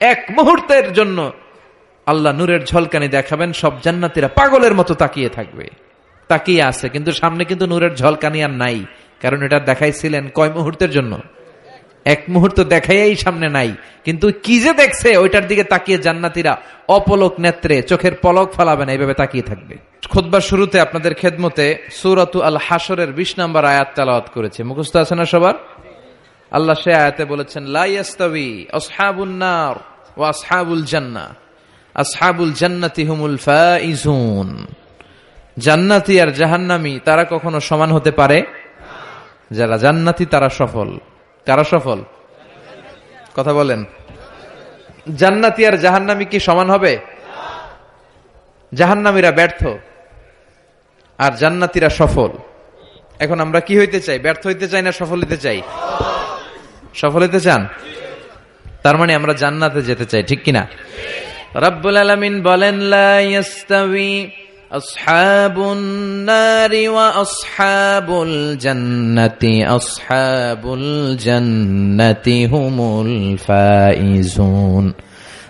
এক মুহূর্তের জন্য আল্লাহ নূরের ঝলকানি দেখাবেন, সব জান্নাতিরা পাগলের মতো তাকিয়ে থাকবে। তাকিয়ে আছে, কিন্তু সামনে কিন্তু নূরের ঝলকানি আর নাই, কারণ এটা দেখাইছিলেন কয় মুহূর্তের জন্য? এক মুহূর্ত দেখাইয়াই সামনে নাই, কিন্তু কি যে দেখছে, ওইটার দিকে তাকিয়ে জান্নাতিরা অপলক নেত্রে চোখের পলক ফালাবে না এইভাবে তাকিয়ে থাকবে। খোদবার শুরুতে আপনাদের খেদমতে সুরতু আল হাসরের বিশ নম্বর আয়াত তালাওয়াত করেছে। মুখস্থ আছে না সবার? আল্লাহ সে আয়াতে বলেছেন লাইয়াস্তাবি আসহাবুন নার। ও আসহাবুল জান্না আসহাবুল জান্নাতি হুমুল ফাইজুন। জান্নাতি আর জাহান্নামি তারা কখনো সমান হতে পারে? যারা জান্নাতি তারা সফল। কারা সফল? কথা বলেন। জান্নাতি আর জাহান্নামি কি সমান হবে? জাহান্নামীরা ব্যর্থ আর জান্নাতিরা সফল। এখন আমরা কি হইতে চাই? ব্যর্থ হইতে চাই না সফল হইতে চাই? সফল হইতে চান? তার মানে আমরা জান্নাতে যেতে চাই, ঠিক কিনা? রব্বুল আলামিন বলেন হুমুল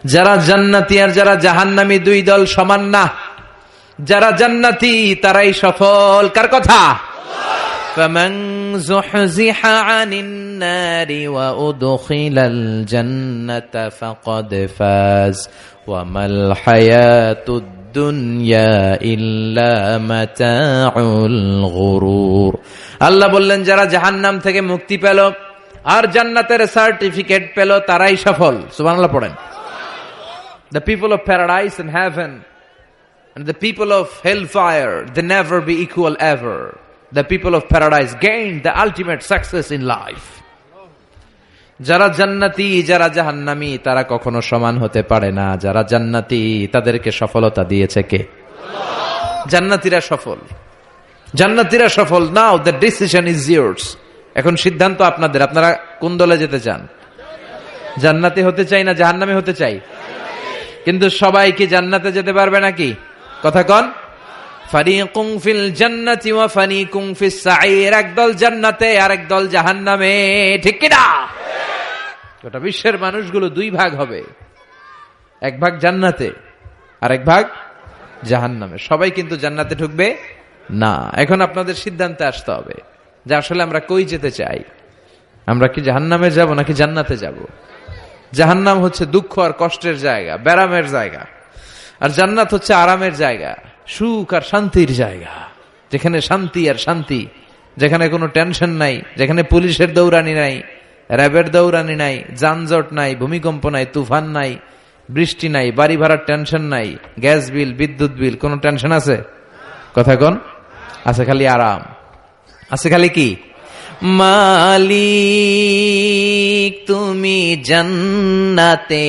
যারা জান্নাতি আর যারা জাহান্নামী দুই দল সমান না, যারা জান্নাতি তারাই সফল। কার কথা? فمن زحزح عن النار وأدخل الجنة فقد فاز وما الحياة الدنيا إلا متاع الغرور আল্লাহ বললেন যারা জাহান্নাম থেকে মুক্তি পেল আর জান্নাতের সার্টিফিকেট পেল তারাই সফল সুবহানাল্লাহ পড়েন The people of paradise and heaven and the people of hellfire, they never be equal ever. The people of paradise gained the ultimate success in life. যারা জান্নাতি, যারা জাহান্নামি, তারা কখনো সমান হতে পারে না। যারা জান্নাতি, তাদেরকে সফলতা দিয়েছে কে? জান্নাতিরা সফল। জান্নাতিরা সফল। Now the decision is years এখন সিদ্ধান্ত আপনাদের। আপনারা কোন দলে যেতে চান? জান্নাতি হতে চাই না জাহান্নামি হতে চাই? কিন্তু সবাই কি জান্নাতে যেতে পারবে নাকি? কথা কন। একদল জান্নাতে আর একদল জাহান্নামে। না? গোটা বিশ্বের মানুষগুলো দুই ভাগ হবে। এক ভাগ জান্নাতে আর এক ভাগ জাহান্নামে। সবাই কিন্তু জান্নাতে ঢুকবে? না। এখন আপনাদের সিদ্ধান্তে আসতে হবে যে আসলে আমরা কই যেতে চাই। আমরা কি জাহান্নামে যাব নাকি জান্নাতে যাব? জাহান্নাম হচ্ছে দুঃখ আর কষ্টের জায়গা, ব্যারামের জায়গা। আর জান্নাত হচ্ছে আরামের জায়গা। সুখ আর শান্তির জায়গা। যেখানে শান্তি আর শান্তি, যেখানে কোনো টেনশন নাই, যেখানে পুলিশের দৌড়ানি নাই, র্যাবের দৌড়ানি নাই, যানজট নাই, ভূমিকম্প নাই, তুফান নাই, বৃষ্টি নাই, বাড়ি ভাড়ার টেনশন নাই, গ্যাস বিল, বিদ্যুৎ বিল, কোনো টেনশন আছে? কথা কোন? আছে খালি আরাম। আছে খালি কি? মালিক, তুমি জান্নাতে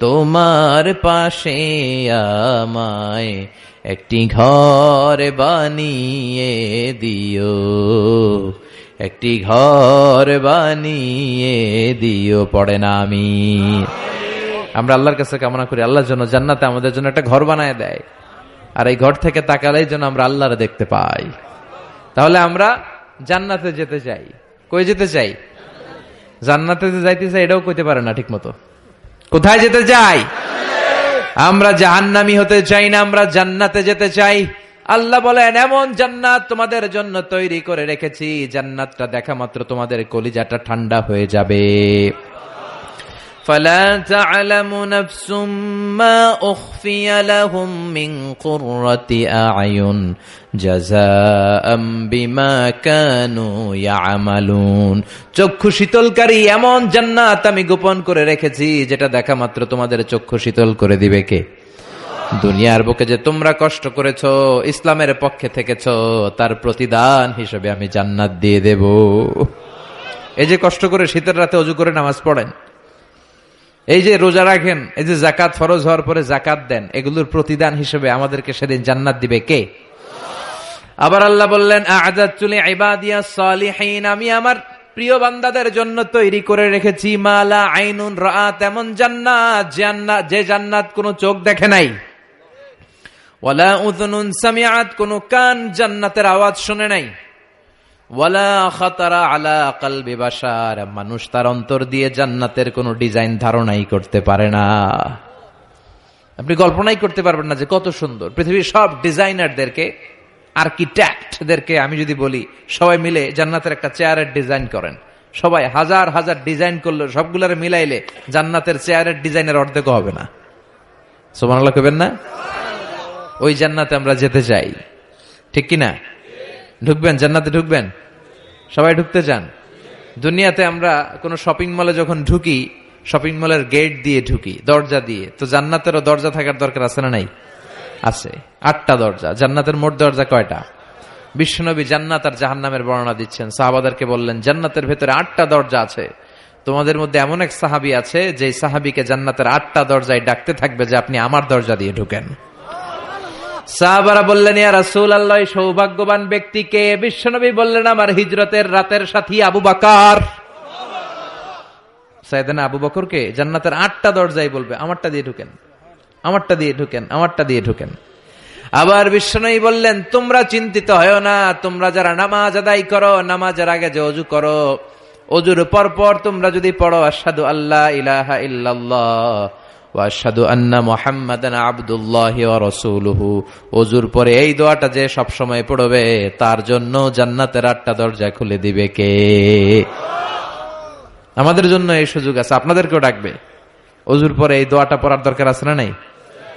তোমার পাশে আমায় একটি ঘর বানিয়ে দিও। একটি ঘর বানিয়ে দিও, পড়ে না আমি। আমরা আল্লাহর কাছে কামনা করি, আল্লাহর জন্য জান্নাতে আমাদের জন্য একটা ঘর বানায় দেয়। আর এই ঘর থেকে তাকালেই যেন আমরা আল্লাহরে দেখতে পাই। তাহলে আমরা জান্নাতে যেতে চাই। কই যেতে চাই? জান্নাতে যাইতে চাই, এটাও কইতে পারে না ঠিক মতো কোথায় যেতে চাই? আমরা জাহান্নামি হতে চাই না, আমরা জান্নাতে যেতে চাই। আল্লাহ বলেন, এমন জান্নাত তোমাদের জন্য তৈরি করে রেখেছি। জান্নাতটা দেখা মাত্র তোমাদের কলিজাটা ঠান্ডা হয়ে যাবে। فلا تعلم نفس ما أخفي لهم من قرة أعين جزاء بما كانوا يعملون চক্ষু শীতলকারী এমন জান্নাত আমি গোপন করে রেখেছি যেটা দেখা মাত্র তোমাদের চক্ষু শীতল করে দিবে কে দুনিয়ার বুকে যে তোমরা কষ্ট করেছ ইসলামের পক্ষে থেকেছ তার প্রতিদান হিসেবে আমি জান্নাত দিয়ে দেব এই যে কষ্ট করে শীতের রাতে অজু করে নামাজ পড়েন এই যে রোজা রাখেন, এই যে জাকাত ফরজ হওয়ার পরে জাকাত দেন, এগুলোর প্রতিদান হিসেবে আমাদেরকে সেদিন জান্নাত দিবে কে? আবার আল্লাহ বললেন ইবাদিয়া সালিহিন, আমি আমার প্রিয় বান্দাদের জন্য তৈরি করে রেখেছি মালা আইনুন রাত এমন জান্নাত জান্নাত, যে জান্নাত কোনো চোখ দেখে নাই। ওয়ালা উযুনুন সামিআত, কোনো কান জান্নাতের আওয়াজ শুনে নাই। ওয়ালা খাতারা মানুষ তার অন্তর দিয়ে জান্নাতের কোনো ডিজাইন ধারণাই করতে পারে না। আপনি কল্পনাই করতে পারবেন না যে কত সুন্দর। পৃথিবীর সব ডিজাইনারদেরকে, আর্কিটেক্টদেরকে আমি যদি বলি, সবাই মিলে জান্নাতের একটা চেয়ারের ডিজাইন করেন। সবাই হাজার হাজার ডিজাইন করলে, সবগুলোর মিলাইলে জান্নাতের চেয়ারের ডিজাইনের অর্ধেক হবে না। সোমানাল্লাহ কবেন না? ওই জান্নাতে আমরা যেতে চাই। ঠিক কিনা? ঢুকবেন? জান্নাতে ঢুকবেন? সবাই ঢুকতে চান দুনিয়াতে আমরা কোনো শপিং মলে যখন ঢুকি শপিং মলের গেট দিয়ে ঢুকি, দরজা দিয়ে, তো জান্নাতেরও দরজা থাকার দরকার আছে না নাই? আছে। আটটা দরজা। জান্নাতের মোট দরজা কয়টা? বিশ্বনবী জান্নাত আর জাহান্নামের বর্ণনা দিচ্ছেন। সাহাবাদারকে বললেন, জান্নাতের ভেতরে আটটা দরজা আছে। তোমাদের মধ্যে এমন এক সাহাবি আছে যে সাহাবিকে জান্নাতের আটটা দরজায় ডাকতে থাকবে যে আপনি আমার দরজা দিয়ে ঢুকেন। সাহাবারা বললেন, ইয়া রাসূল আল্লাহ সৌভাগ্যবান ব্যক্তিকে বিশ্বনবী বললেন, আমার হিজরতের রাতের সাথী আবু বাকার। সাইদানা আবু বকরকে জান্নাতের আটটা দরজায় বলবে, আমারটা দিয়ে ঢুকেন, আমারটা দিয়ে ঢুকেন, আমারটা দিয়ে ঢুকেন। আবার বিশ্বনবী বললেন, তোমরা চিন্তিত হয় না, তোমরা যারা নামাজ আদায় করো, নামাজের আগে যে অজু করো, অজুর পর পর তোমরা যদি পড়ো আসাদু আল্লাহ ইলাহা ইল্লাল্লাহ। ওয়াশহাদু আন্না মুহাম্মাদান আবদুল্লাহি রাসূলুহু। ওজুর পরে এই দোয়াটা যে সব সময় পড়বে, তার জন্য জান্নাতের আটটা দরজা খুলে দিবে কে? আমাদের জন্য এই সুযোগ আছে, আপনাদেরকেও ডাকবে। অজুর পরে এই দোয়াটা পড়ার দরকার আছে না নাই?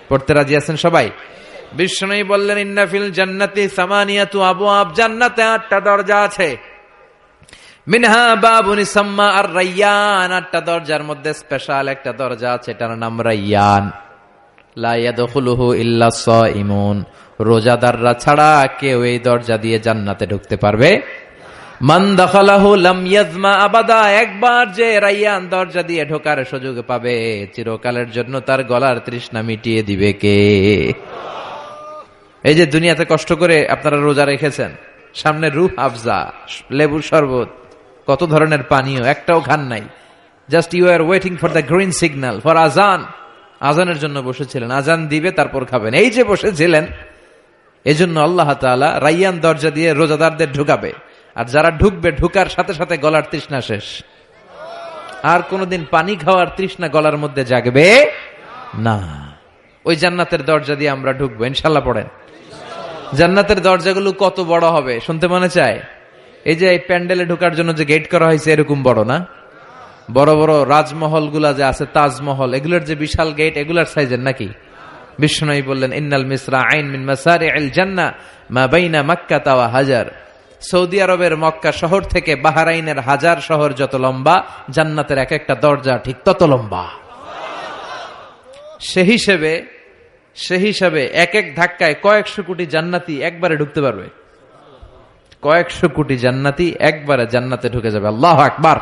পড়তে রাজি আছেন সবাই? বিষ্ণুই বললেন ইন্নাফিল জান্নাতি সামানিয়া তু আবু আব জান্নাতে আটটা দরজা আছে। মিনহা বাবুনি সাম্মা আর রাইয়ান, আটটা দরজার মধ্যে স্পেশাল একটা দরজা আছে, এটার নাম রাইয়ান। রোজাদাররা ছাড়া কেউ এই দরজা দিয়ে জান্নাতে ঢুকতে পারবে? একবার যে রাইয়ান দরজা দিয়ে ঢোকার সুযোগ পাবে, চিরকালের জন্য তার গলার তৃষ্ণা মিটিয়ে দিবে কে? এই যে দুনিয়াতে কষ্ট করে আপনারা রোজা রেখেছেন, সামনে রুহ আফজা, লেবুর শরবত। কত ধরনের পানীয়, একটাও খান নাই। Just you are waiting for the green signal for আজান আজানের জন্য বসেছিলেন, আজান দিবে, তারপর খাবেন। এই যে বসেছিলেন, এজন্য আল্লাহ তাআলা রাইয়ান দরজা দিয়ে রোজাদারদের ঢুকাবে। আর যারা ঢুকবে, ঢুকার সাথে সাথে গলার তৃষ্ণা শেষ। আর কোনোদিন পানি খাওয়ার তৃষ্ণা গলার মধ্যে জাগবে না। ওই জান্নাতের দরজা দিয়ে আমরা ঢুকবো, ইনশাল্লাহ পড়েন। জান্নাতের দরজাগুলো কত বড় হবে, শুনতে মনে চায়? এই যে এই প্যান্ডেলে ঢোকার জন্য যে গেট করা হয়েছে এরকম বড় না? বড় বড় রাজমহলগুলা যে আছে, তাজমহল, এগুলোর যে বিশাল গেট এগুলার সাইজের নাকি? বিষ্ণুই বললেন, ইন্নাল মিসরা আইন মিন মাসারি আল জান্না মা বাইনা মাক্কা তাওয়া হাজার। সৌদি আরবের মক্কা শহর থেকে বাহারাইনের হাজার শহর যত লম্বা, জান্নাতের এক একটা দরজা ঠিক তত লম্বা। সে হিসেবে, সে হিসাবে এক এক ধাক্কায় কয়েকশো কোটি জান্নাতি একবারে ঢুকতে পারবে। কয়েকশো কোটি জান্নাতি একবারে জান্নাতে ঢুকে যাবে। আল্লাহ আকবার।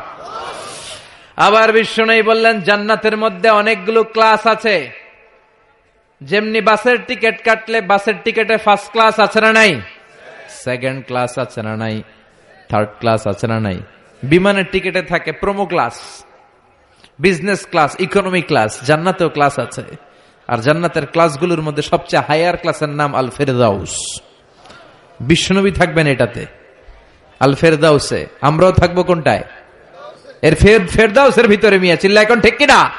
আবার বিষ্ণু বললেন, জান্নাতের মধ্যে অনেকগুলো ক্লাস আছে। যেমনি বাসের টিকিট কাটলে বাসের টিকেটে ফার্স্ট ক্লাস আছে না নাই? সেকেন্ড ক্লাস আছে না নাই? থার্ড ক্লাস আছে না নাই? বিমানের টিকেটে থাকে promo class business class economy class জান্নাতেও class আছে। আর জান্নাতের ক্লাসগুলোর মধ্যে সবচেয়ে হায়ার ক্লাসের নাম আল ফেরদাউস বিষ্ণবী থাকবেন এটাতে। আল ফেরদাউসে আমরাও থাকব কোনটায়? এর ফের ফেরদাউসের ভিতরে মিয়া চিল্লা এখন ঠিক কিনা?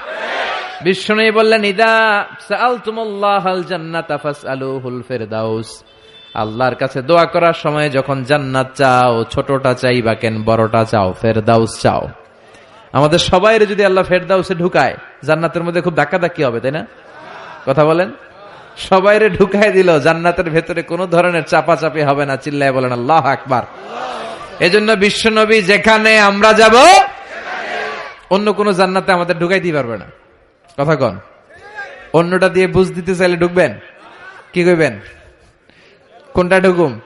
বিষ্ণু বললেন, ইদা সাআলতুমুল্লাহ আল জান্নাত ফাসআলুহুল ফেরদাউস। আল্লাহর কাছে দোয়া করার সময় যখন জান্নাত চাও, ছোটটা চাই বা কেন, বড়টা চাও, ফেরদাউস চাও। আমাদের সবাইরে যদি আল্লাহ ফেরদাউসে ঢুকায়, জান্নাতের মধ্যে খুব ধাক্কা ধাক্কি হবে, তাই না? কথা বলেন? সবাইরে ঢুকায় দিল, জান্নাতের ভেতরে কোনো ধরনের চাপাচাপি হবে না। চিল্লায় বলেন, আল্লাহ আকবার। এজন্য বিশ্বনবী যেখানে আমরা যাব, অন্য কোনো জান্নাতে আমাদের ঢুকাইতে পারবে না। কথা কন। অন্যটা দিয়ে বুঝ দিতে চাইলে ঢুকবেন? কি কইবেন? কোনটা ঢুকুম?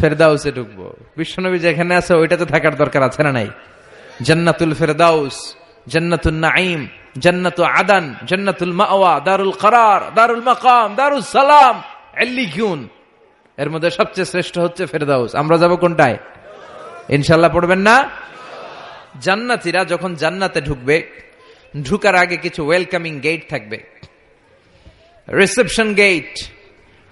ফেরদাউসে ঢুকবো। বিশ্বনবী যেখানে আছে, ওইটাতে থাকার দরকার আছে না নাই? জান্নাতুল ফেরদাউস জান্নাতুল নাইম জান্নাত আদান, জান্নাতুল মাওয়া, দারুল করার, দারুল মাকাম দারুল সালাম এল্লিকিউন এর মধ্যে সবচেয়ে শ্রেষ্ঠ হচ্ছে ফেরদাউস। আমরা যাব কোনটায়? ইনশাল্লাহ পড়বেন না? জান্নাতিরা যখন জান্নাতে ঢুকবে, ঢুকার আগে কিছু ওয়েলকামিং গেট থাকবে। Reception gate.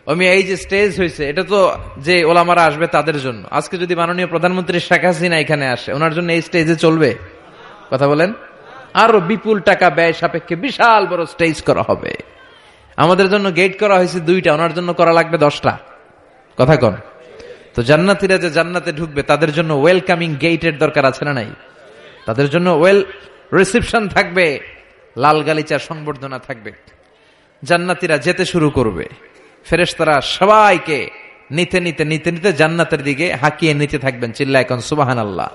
আমি এই যে স্টেজ হয়েছে এটা তো যে ওলামারা আসবে তাদের জন্য। আজকে যদি মাননীয় প্রধানমন্ত্রী শেখ হাসিনা এখানে আসে, ওনার জন্য এই স্টেজে চলবে? কথা বলেন। আরও বিপুল টাকা ব্যয় সাপেক্ষে বিশাল বড় স্টেজ করা হবে। আমাদের জন্য গেট করা হয়েছে দুইটা, ওনার জন্য করা লাগবে দশটা। কথা কন। তো জান্নাতিরা যে জান্নাতে ঢুকবে, তাদের জন্য ওয়েলকামিং গেটের দরকার আছে না নাই? তাদের জন্য ওয়েল রিসেপশন থাকবে, লাল গালিচার সংবর্ধনা থাকবে। জান্নাতিরা যেতে শুরু করবে। ফেরেশতারা সবাইকে নিতে নিতে নিতে নিতে জান্নাতের দিকে হাঁকিয়ে নিতে থাকবেন চিল্লা এখন সুবাহান আল্লাহ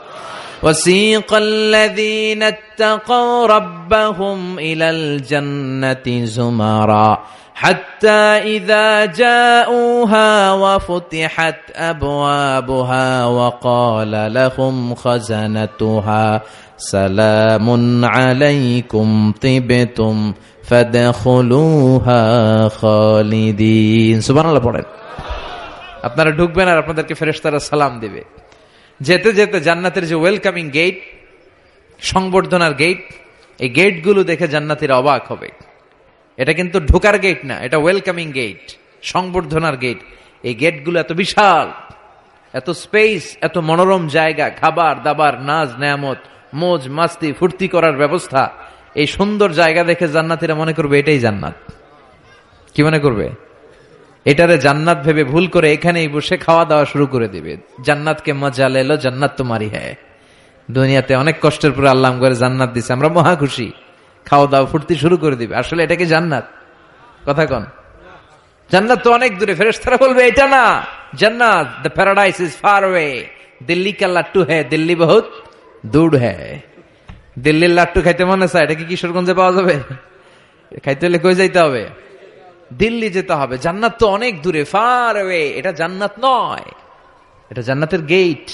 وسيق الذين اتقوا ربهم إلى الجنة زمرا حتى إذا جاءوها وفتحت أبوابها وقال لهم خزنتها سلام عليكم طبتم فادخلوها خالدين سبحان الله পড়েন আপনারা ঢুকবেন আর আপনাদেরকে ফেরেশতারা সালাম দিবে যেতে যেতে জান্নাতের যে ওয়েলকামিং গেট সংবর্ধনার গেট এই গেটগুলো দেখে জান্নাতিরা অবাক হবে। এটা কিন্তু ঢোকার গেট না, এটা ওয়েলকামিং গেট সংবর্ধনার গেট এই গেটগুলো এত বিশাল, এত স্পেস এত মনোরম জায়গা, খাবার, দাবার নাচ নেয়ামত, মোজ, মাস্তি, ফুর্তি করার ব্যবস্থা। এই সুন্দর জায়গা দেখে জান্নাতিরা মনে করবে এটাই জান্নাত। কি মনে করবে? এটারে জান্নাত ভেবে ভুল করে এখানেই বসে খাওয়া দাওয়া শুরু করে দিবে। জান্নাতকে মজা লেলো, জান্নাত তোমারই হ্যাঁ দুনিয়াতে অনেক কষ্টের পরে আল্লাহ করে জান্নাত দিছে, আমরা মহা খুশি। খাওয়া দাওয়া, ফুর্তি শুরু করে দিবে। আসলে এটা কি জান্নাত? কথা কন। জান্নাত তো অনেক দূরে, ফেরেশতারা বলবে, এটা না। জান্নাত the paradise is far way Delhi কা লাট্টু হ্যাঁ দিল্লি বহুত দূর হ্যাঁ দিল্লির লাট্টু খাইতে মনে চায়, এটা কি কিশোরগঞ্জে পাওয়া যাবে? খাইতে হলে কই যাইতে হবে? দিল্লি যেতে হবে। জান্নাত তো অনেক দূরে ফার ওয়ে এটা জান্নাত নয়। এটা জান্নাতের গেট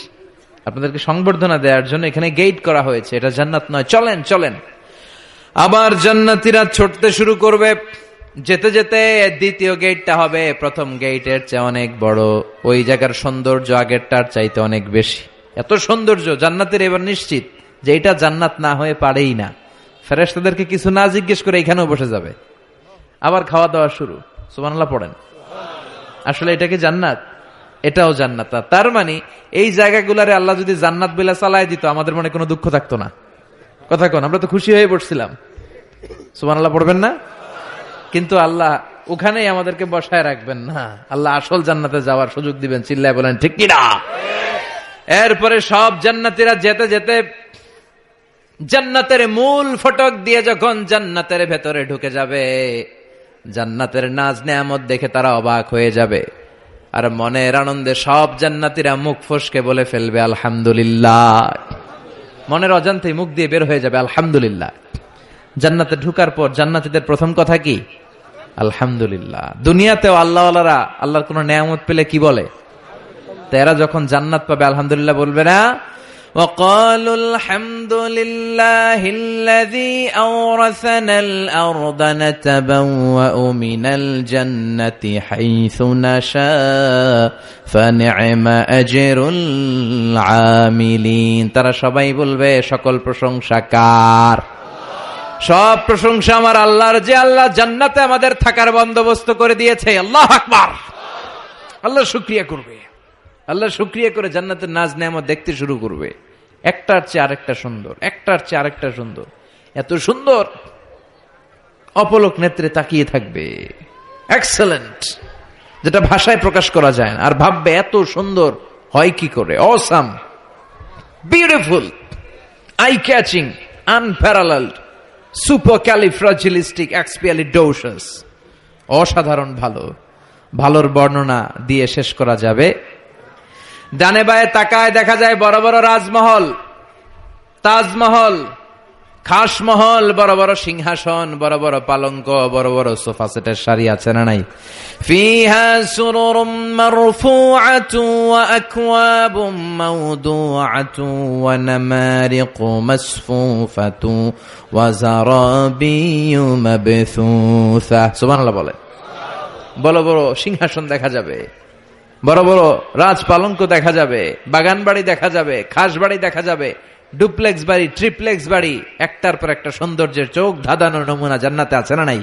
আপনাদেরকে সংবর্ধনা দেওয়ার জন্য এখানে গেট করা হয়েছে। এটা জান্নাত নয়। চলেন চলেন। আবার জান্নাতিরা ছুটতে শুরু করবে। যেতে যেতে দ্বিতীয় গেটটা হবে। প্রথম গেটের চেয়ে অনেক বড়। ওই জায়গার সৌন্দর্য আগেরটার চাইতে অনেক বেশি। এত সৌন্দর্য, জান্নাতের এবার নিশ্চিত যে এটা জান্নাত না হয়ে পারেই না। ফেরেস্তাদেরকে কিছু না জিজ্ঞেস করে এখানেও বসে যাবে। আবার খাওয়া দাওয়া শুরু। সুবানাল্লাহ পড়েন। আসলে এটা কি জান্নাত? এটাও জান্নাত। তার মানে এই জায়গাগুলারে আল্লাহ যদি জান্নাত বেলা চালায় দিত, আমাদের মনে কোনো দুঃখ থাকতো না। কথা কোন, আমরা তো খুশি হয়ে পড়ছিলাম সুবানাল্লাহ পড়বেন না? কিন্তু আল্লাহ ওখানেই আমাদেরকে বসায় রাখবেন না। আল্লাহ আসল জান্নাতে যাওয়ার সুযোগ দিবেন। চিল্লায় বলেন, ঠিক কিনা? এরপরে সব জান্নাতিরা যেতে যেতে জান্নাতের মূল ফটক দিয়ে যখন জান্নাতের ভেতরে ঢুকে যাবে জান্নাতের নাজ নেয়ামত দেখে তারা অবাক হয়ে যাবে। আর মনের আনন্দে সব জান্নাতিরা মুখ ফসকে বলে ফেলবে, আলহামদুলিল্লাহ। মনের অজান্তেই মুখ দিয়ে বের হয়ে যাবে, আলহামদুলিল্লাহ। জান্নাতে ঢুকার পর জান্নাতিদের প্রথম কথা কি? আলহামদুলিল্লাহ। দুনিয়াতেও আল্লাহওয়ালারা আল্লাহর কোন নেয়ামত পেলে কি বলে? তো এরা যখন জান্নাত পাবে, আলহামদুলিল্লাহ, বলবে না وقالوا الحمد لله الذي أورثنا الأرض نتبوأ من الجنة حيث نشاء فنعم أجر العاملين তারা সবাই বলবে সকল প্রশংসা কার সব প্রশংসা আমার আল্লাহর যে আল্লাহ জান্নাতে আমাদের থাকার বন্দোবস্ত করে দিয়েছে আল্লাহ আকবার আল্লাহ শুক্রিয়া করবে আল্লাহ শুক্রিয়া করে জান্নাতের নাজ নেয়ামত দেখতে শুরু করবে। একটার চেয়ে আরেকটা সুন্দর, একটার চেয়ে আরেকটা সুন্দর। এত সুন্দর, অপলক নেত্রে তাকিয়ে থাকবে। এক্সেলেন্ট যেটা ভাষায় প্রকাশ করা যায় না। আর ভাববে এত সুন্দর, হয় কি করে? Awesome beautiful eye catching unparalleled super califragilistic অসাধারণ ভালো। ভালোর বর্ণনা দিয়ে শেষ করা যাবে। ডানে বায়ে তাকায় দেখা যায় বড় বড় রাজমহল, তাজমহল খাস মহল বড় বড় সিংহাসন, বড় বড় পালঙ্ক, বড় বড় সোফা সেটের শাড়ি আছে না নাই? ফিহা বলে। বড় সিংহাসন দেখা যাবে। বড় বড় রাজ পালঙ্ক দেখা যাবে বাগান বাড়ি দেখা যাবে খাস বাড়ি দেখা যাবে, ডুপ্লেক্স বাড়ি, ট্রিপ্লেক্স বাড়ি, একটার পর একটা সৌন্দর্যের চোখ ধাঁধানো নমুনা জান্নাতে আছে না নাই?